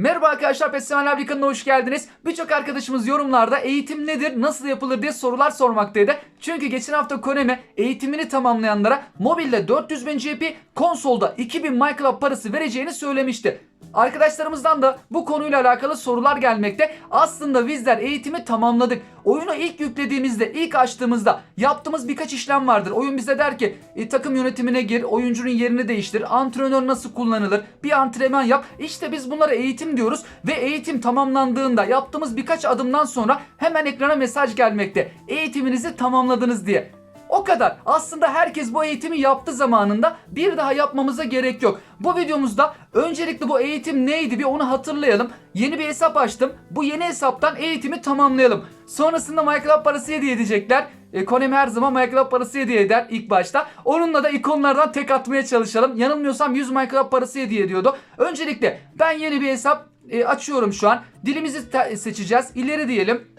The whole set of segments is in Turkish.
Merhaba arkadaşlar Lab kanalına hoş geldiniz. Birçok arkadaşımız yorumlarda eğitim nedir, nasıl yapılır diye sorular sormaktaydı. Çünkü geçen hafta Konemi eğitimini tamamlayanlara mobilde 400 bin GP, konsolda 2000 MyClub parası vereceğini söylemişti. Arkadaşlarımızdan da bu konuyla alakalı sorular gelmekte. Aslında bizler eğitimi tamamladık. Oyunu ilk yüklediğimizde, ilk açtığımızda yaptığımız birkaç işlem vardır. Oyun bize der ki e, takım yönetimine gir, oyuncunun yerini değiştir, antrenör nasıl kullanılır, bir antrenman yap. İşte biz bunlara eğitim diyoruz ve eğitim tamamlandığında yaptığımız birkaç adımdan sonra hemen ekrana mesaj gelmekte. Eğitiminizi tamamladınız diye. O kadar. Aslında herkes bu eğitimi yaptı zamanında. Bir daha yapmamıza gerek yok. Bu videomuzda öncelikle bu eğitim neydi bir onu hatırlayalım. Yeni bir hesap açtım. Bu yeni hesaptan eğitimi tamamlayalım. Sonrasında MyClub parası hediye edecekler. E, Konami her zaman MyClub parası hediye eder ilk başta. Onunla da ikonlardan tek atmaya çalışalım. Yanılmıyorsam 100 MyClub parası hediye ediyordu. Öncelikle ben yeni bir hesap e, açıyorum şu an. Dilimizi seçeceğiz. İleri diyelim.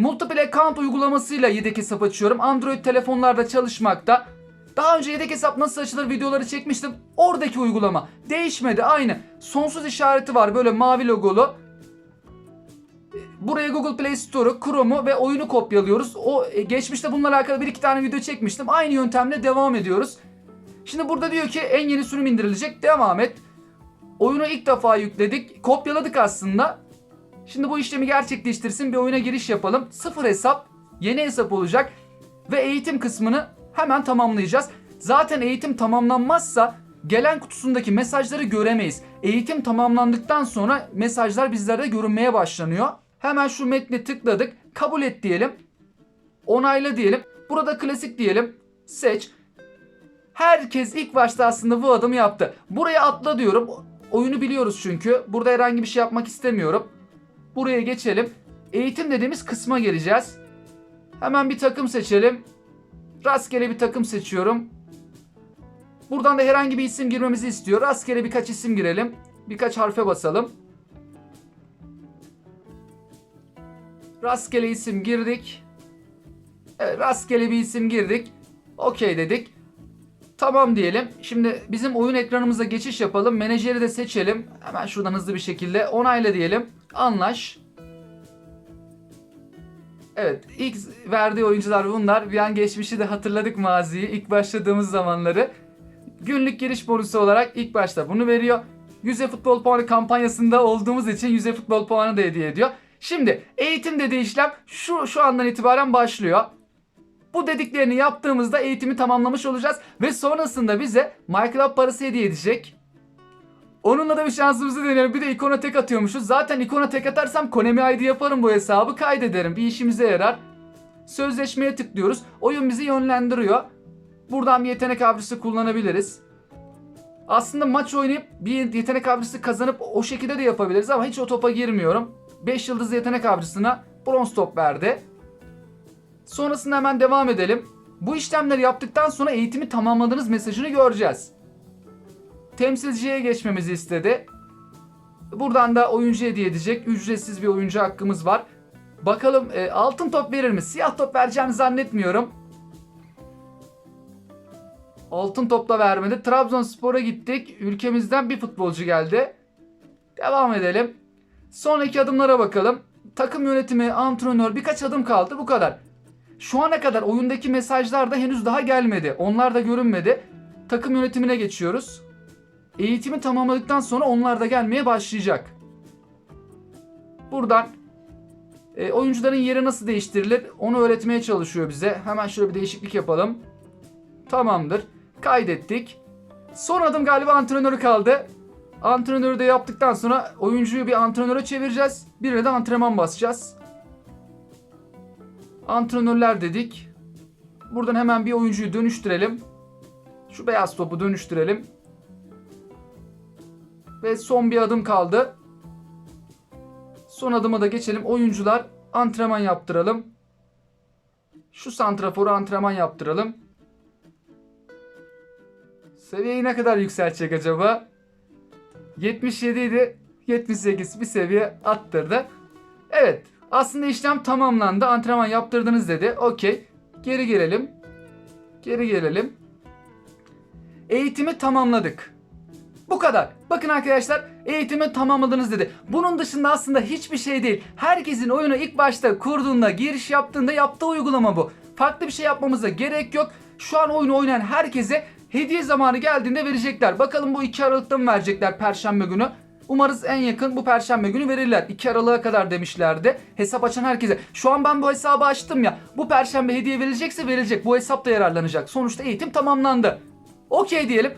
Multiple account uygulamasıyla yedek hesap açıyorum. Android telefonlarda çalışmakta. Daha önce yedek hesap nasıl açılır videoları çekmiştim. Oradaki uygulama değişmedi aynı. Sonsuz işareti var böyle mavi logolu. Buraya Google Play Store'u, Chrome'u ve oyunu kopyalıyoruz. O e, geçmişte bununla alakalı bir iki tane video çekmiştim. Aynı yöntemle devam ediyoruz. Şimdi burada diyor ki en yeni sürüm indirilecek. Devam et. Oyunu ilk defa yükledik. Kopyaladık aslında. Şimdi bu işlemi gerçekleştirsin bir oyuna giriş yapalım. Sıfır hesap yeni hesap olacak ve eğitim kısmını hemen tamamlayacağız. Zaten eğitim tamamlanmazsa gelen kutusundaki mesajları göremeyiz. Eğitim tamamlandıktan sonra mesajlar bizlerde görünmeye başlanıyor. Hemen şu metni tıkladık. Kabul et diyelim. Onayla diyelim. Burada klasik diyelim. Seç. Herkes ilk başta aslında bu adımı yaptı. Buraya atla diyorum. Oyunu biliyoruz çünkü. Burada herhangi bir şey yapmak istemiyorum. Buraya geçelim. Eğitim dediğimiz kısma geleceğiz. Hemen bir takım seçelim. Rastgele bir takım seçiyorum. Buradan da herhangi bir isim girmemizi istiyor. Rastgele birkaç isim girelim. Birkaç harfe basalım. Rastgele isim girdik. Evet, rastgele bir isim girdik. Okey dedik. Tamam diyelim. Şimdi bizim oyun ekranımıza geçiş yapalım. Menajeri de seçelim. Hemen şuradan hızlı bir şekilde onayla diyelim. Anlaş. Evet ilk verdiği oyuncular bunlar. Bir an geçmişi de hatırladık maziyi. ilk başladığımız zamanları. Günlük giriş bonusu olarak ilk başta bunu veriyor. 100 futbol puanı kampanyasında olduğumuz için 100 futbol puanı da hediye ediyor. Şimdi eğitim dediği işlem şu, şu andan itibaren başlıyor. Bu dediklerini yaptığımızda eğitimi tamamlamış olacağız ve sonrasında bize MyClub parası hediye edecek. Onunla da bir şansımızı deneyelim. Bir de ikona tek atıyormuşuz. Zaten ikona tek atarsam Konami ID yaparım bu hesabı kaydederim. Bir işimize yarar. Sözleşmeye tıklıyoruz. Oyun bizi yönlendiriyor. Buradan bir yetenek avcısı kullanabiliriz. Aslında maç oynayıp bir yetenek avcısı kazanıp o şekilde de yapabiliriz ama hiç o topa girmiyorum. 5 yıldızlı yetenek avcısına bronz top verdi. Sonrasında hemen devam edelim. Bu işlemleri yaptıktan sonra eğitimi tamamladığınız mesajını göreceğiz. Temsilciye geçmemizi istedi. Buradan da oyuncu hediye edecek. Ücretsiz bir oyuncu hakkımız var. Bakalım e, altın top verir mi? Siyah top vereceğini zannetmiyorum. Altın top da vermedi. Trabzonspor'a gittik. Ülkemizden bir futbolcu geldi. Devam edelim. Sonraki adımlara bakalım. Takım yönetimi, antrenör birkaç adım kaldı. Bu kadar. Şu ana kadar oyundaki mesajlar da henüz daha gelmedi. Onlar da görünmedi. Takım yönetimine geçiyoruz. Eğitimi tamamladıktan sonra onlar da gelmeye başlayacak. Buradan e, oyuncuların yeri nasıl değiştirilir onu öğretmeye çalışıyor bize. Hemen şöyle bir değişiklik yapalım. Tamamdır. Kaydettik. Son adım galiba antrenörü kaldı. Antrenörü de yaptıktan sonra oyuncuyu bir antrenöre çevireceğiz. Birine de antrenman basacağız. Antrenörler dedik. Buradan hemen bir oyuncuyu dönüştürelim. Şu beyaz topu dönüştürelim. Ve son bir adım kaldı. Son adıma da geçelim. Oyuncular antrenman yaptıralım. Şu santraforu antrenman yaptıralım. Seviyeyi ne kadar yükseltecek acaba? 77 idi. 78 bir seviye attırdı. Evet. Aslında işlem tamamlandı. Antrenman yaptırdınız dedi. Okey. Geri gelelim. Geri gelelim. Eğitimi tamamladık. Bu kadar. Bakın arkadaşlar eğitimi tamamladınız dedi. Bunun dışında aslında hiçbir şey değil. Herkesin oyunu ilk başta kurduğunda, giriş yaptığında yaptığı uygulama bu. Farklı bir şey yapmamıza gerek yok. Şu an oyunu oynayan herkese hediye zamanı geldiğinde verecekler. Bakalım bu 2 Aralık'ta mı verecekler Perşembe günü? Umarız en yakın bu perşembe günü verirler. 2 Aralık'a kadar demişlerdi. Hesap açan herkese. Şu an ben bu hesabı açtım ya. Bu perşembe hediye verilecekse verilecek. Bu hesap da yararlanacak. Sonuçta eğitim tamamlandı. Okey diyelim.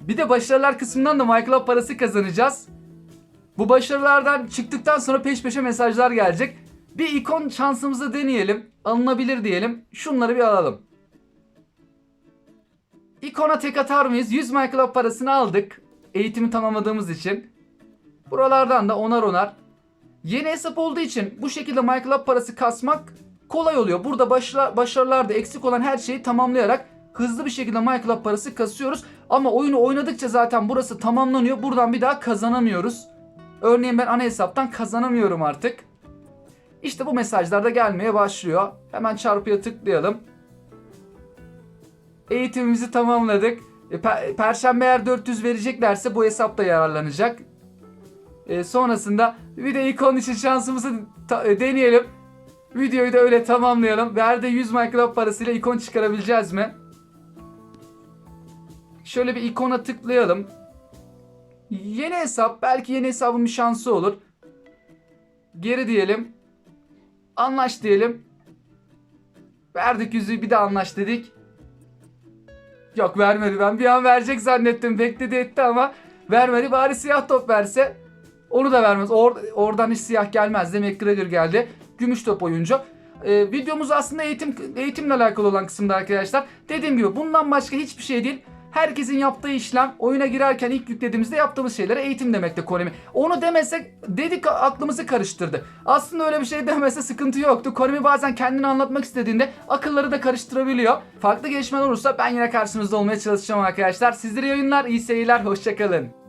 Bir de başarılar kısmından da MyClub parası kazanacağız. Bu başarılardan çıktıktan sonra peş peşe mesajlar gelecek. Bir ikon şansımızı deneyelim. Alınabilir diyelim. Şunları bir alalım. İkona tek atar mıyız? 100 MyClub parasını aldık. Eğitimi tamamladığımız için. Buralardan da onar onar. Yeni hesap olduğu için bu şekilde MyClub parası kasmak kolay oluyor. Burada başla, başarılarda eksik olan her şeyi tamamlayarak hızlı bir şekilde MyClub parası kasıyoruz. Ama oyunu oynadıkça zaten burası tamamlanıyor. Buradan bir daha kazanamıyoruz. Örneğin ben ana hesaptan kazanamıyorum artık. İşte bu mesajlar da gelmeye başlıyor. Hemen çarpıya tıklayalım. Eğitimimizi tamamladık. E, per- Perşembe eğer 400 vereceklerse bu hesap da yararlanacak. E, sonrasında bir de ikon için şansımızı e, deneyelim. Videoyu da öyle tamamlayalım. Verdi 100 MyClub parasıyla ikon çıkarabileceğiz mi? Şöyle bir ikona tıklayalım. Yeni hesap. Belki yeni hesabın bir şansı olur. Geri diyelim. Anlaş diyelim. Verdik yüzüğü bir de anlaş dedik. Yok vermedi ben bir an verecek zannettim bekledi etti ama vermedi bari siyah top verse onu da vermez Or- oradan hiç siyah gelmez demek McGregor geldi gümüş top oyuncu Ee, videomuz aslında eğitim eğitimle alakalı olan kısımda arkadaşlar dediğim gibi bundan başka hiçbir şey değil Herkesin yaptığı işlem oyuna girerken ilk yüklediğimizde yaptığımız şeylere eğitim demekti Konami. Onu demesek dedik aklımızı karıştırdı. Aslında öyle bir şey demese sıkıntı yoktu. Konami bazen kendini anlatmak istediğinde akılları da karıştırabiliyor. Farklı gelişmeler olursa ben yine karşınızda olmaya çalışacağım arkadaşlar. Sizlere yayınlar, iyi seyirler, hoşçakalın.